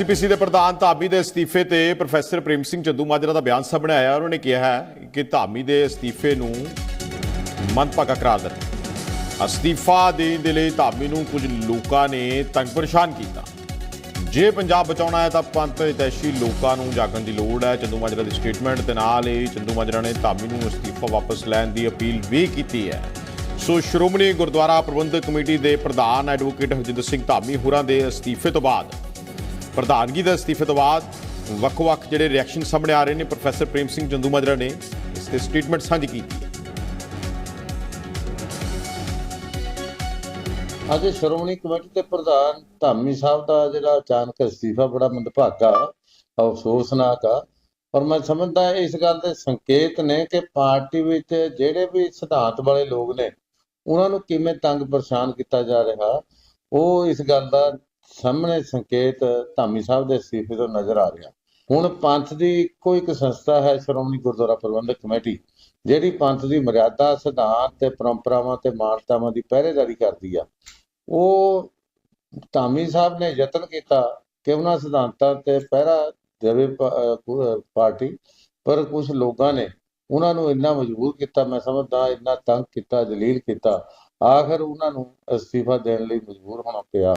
CPC ਦੇ ਪ੍ਰਧਾਨ ਧਾਮੀ ਦੇ ਅਸਤੀਫੇ ਤੇ ਪ੍ਰੋਫੈਸਰ ਪ੍ਰੇਮ ਸਿੰਘ ਚੰਦੂ ਮਾਜਰਾ ਦਾ ਬਿਆਨ ਸਾਹਮਣੇ ਆਇਆ। ਉਹਨਾਂ ਨੇ ਕਿਹਾ ਹੈ ਕਿ ਧਾਮੀ ਦੇ ਅਸਤੀਫੇ ਨੂੰ ਮੰਦਭਾਗਾ ਕਰਾਰ ਦਿੱਤਾ। ਅਸਤੀਫਾ ਦੇਣ ਦੇ ਲਈ ਧਾਮੀ ਨੂੰ ਕੁਝ ਲੋਕਾਂ ਨੇ ਤੰਗ ਪਰੇਸ਼ਾਨ ਕੀਤਾ। ਜੇ ਪੰਜਾਬ ਬਚਾਉਣਾ ਹੈ ਤਾਂ ਪੰਥ ਹਿਤੈਸ਼ੀ ਲੋਕਾਂ ਨੂੰ ਜਾਗਣ ਦੀ ਲੋੜ ਹੈ। ਚੰਦੂ ਮਾਜਰਾ ਦੀ ਸਟੇਟਮੈਂਟ ਦੇ ਨਾਲ ਹੀ ਚੰਦੂ ਮਾਜਰਾ ਨੇ ਧਾਮੀ ਨੂੰ ਅਸਤੀਫਾ ਵਾਪਸ ਲੈਣ ਦੀ ਅਪੀਲ ਵੀ ਕੀਤੀ ਹੈ। ਸੋ ਸ਼੍ਰੋਮਣੀ ਗੁਰਦੁਆਰਾ ਪ੍ਰਬੰਧਕ ਕਮੇਟੀ ਦੇ ਪ੍ਰਧਾਨ ਐਡਵੋਕੇਟ ਹਰਜਿੰਦਰ ਸਿੰਘ ਧਾਮੀ ਹੋਰਾਂ ਦੇ ਅਸਤੀਫੇ ਤੋਂ ਬਾਅਦ ਪ੍ਰਧਾਨਗੀ ਦੇ ਅਸਤੀਫੇ ਤੋਂ ਬਾਅਦ ਵੱਖ-ਵੱਖ ਜਿਹੜੇ ਰਿਐਕਸ਼ਨ ਸਾਹਮਣੇ ਆ ਰਹੇ ਨੇ, ਪ੍ਰੋਫੈਸਰ ਪ੍ਰੇਮ ਸਿੰਘ ਚੰਦੂ ਨੇ ਇਸ ਤੇ ਸਟੇਟਮੈਂਟ ਸਾਂਝੀ ਕੀਤੀ ਅੱਜ ਸ਼੍ਰੋਮਣੀ ਕਮੇਟੀ ਦੇ ਪ੍ਰਧਾਨ ਧਾਮੀ ਸਾਹਿਬ ਦਾ ਜਿਹੜਾ ਅਚਾਨਕ ਅਸਤੀਫਾ ਬੜਾ ਮੰਦਭਾਗਾ, ਅਫਸੋਸਨਾਕ ਆ। ਪਰ ਮੈਂ ਸਮਝਦਾ ਇਸ ਗੱਲ ਦੇ ਸੰਕੇਤ ਨੇ ਕਿ ਪਾਰਟੀ ਵਿੱਚ ਜਿਹੜੇ ਵੀ ਸਿਧਾਂਤ ਵਾਲੇ ਲੋਕ ਨੇ, ਉਹਨਾਂ ਨੂੰ ਕਿਵੇਂ ਤੰਗ ਪਰੇਸ਼ਾਨ ਕੀਤਾ ਜਾ ਰਿਹਾ, ਉਹ ਇਸ ਗੱਲ ਦਾ ਸਾਹਮਣੇ ਸੰਕੇਤ ਧਾਮੀ ਸਾਹਿਬ ਦੇ ਅਸਤੀਫੇ ਤੋਂ ਨਜ਼ਰ ਆ ਰਿਹਾ। ਹੁਣ ਪੰਥ ਦੀ ਇੱਕੋ ਇੱਕ ਸੰਸਥਾ ਹੈ ਸ਼੍ਰੋਮਣੀ ਗੁਰਦੁਆਰਾ ਪ੍ਰਬੰਧਕ ਕਮੇਟੀ, ਜਿਹੜੀ ਪੰਥ ਦੀ ਮਰਿਆਦਾ, ਸਿਧਾਂਤ ਤੇ ਪਰੰਪਰਾਵਾਂ ਤੇ ਮਾਨਤਾਵਾਂ ਦੀ ਪਹਿਰੇਦਾਰੀ ਕਰਦੀ ਆ। ਉਹ ਧਾਮੀ ਸਾਹਿਬ ਨੇ ਯਤਨ ਕੀਤਾ ਕਿ ਉਹਨਾਂ ਸਿਧਾਂਤਾਂ ਤੇ ਪਹਿਰਾ ਦੇਵੇ ਪਾਰਟੀ, ਪਰ ਕੁਝ ਲੋਕਾਂ ਨੇ ਉਹਨਾਂ ਨੂੰ ਇੰਨਾ ਮਜਬੂਰ ਕੀਤਾ, ਮੈਂ ਸਮਝਦਾ ਇੰਨਾ ਤੰਗ ਕੀਤਾ, ਜਲੀਲ ਕੀਤਾ, ਆਖਰ ਉਹਨਾਂ ਨੂੰ ਅਸਤੀਫਾ ਦੇਣ ਲਈ ਮਜਬੂਰ ਹੋਣਾ ਪਿਆ।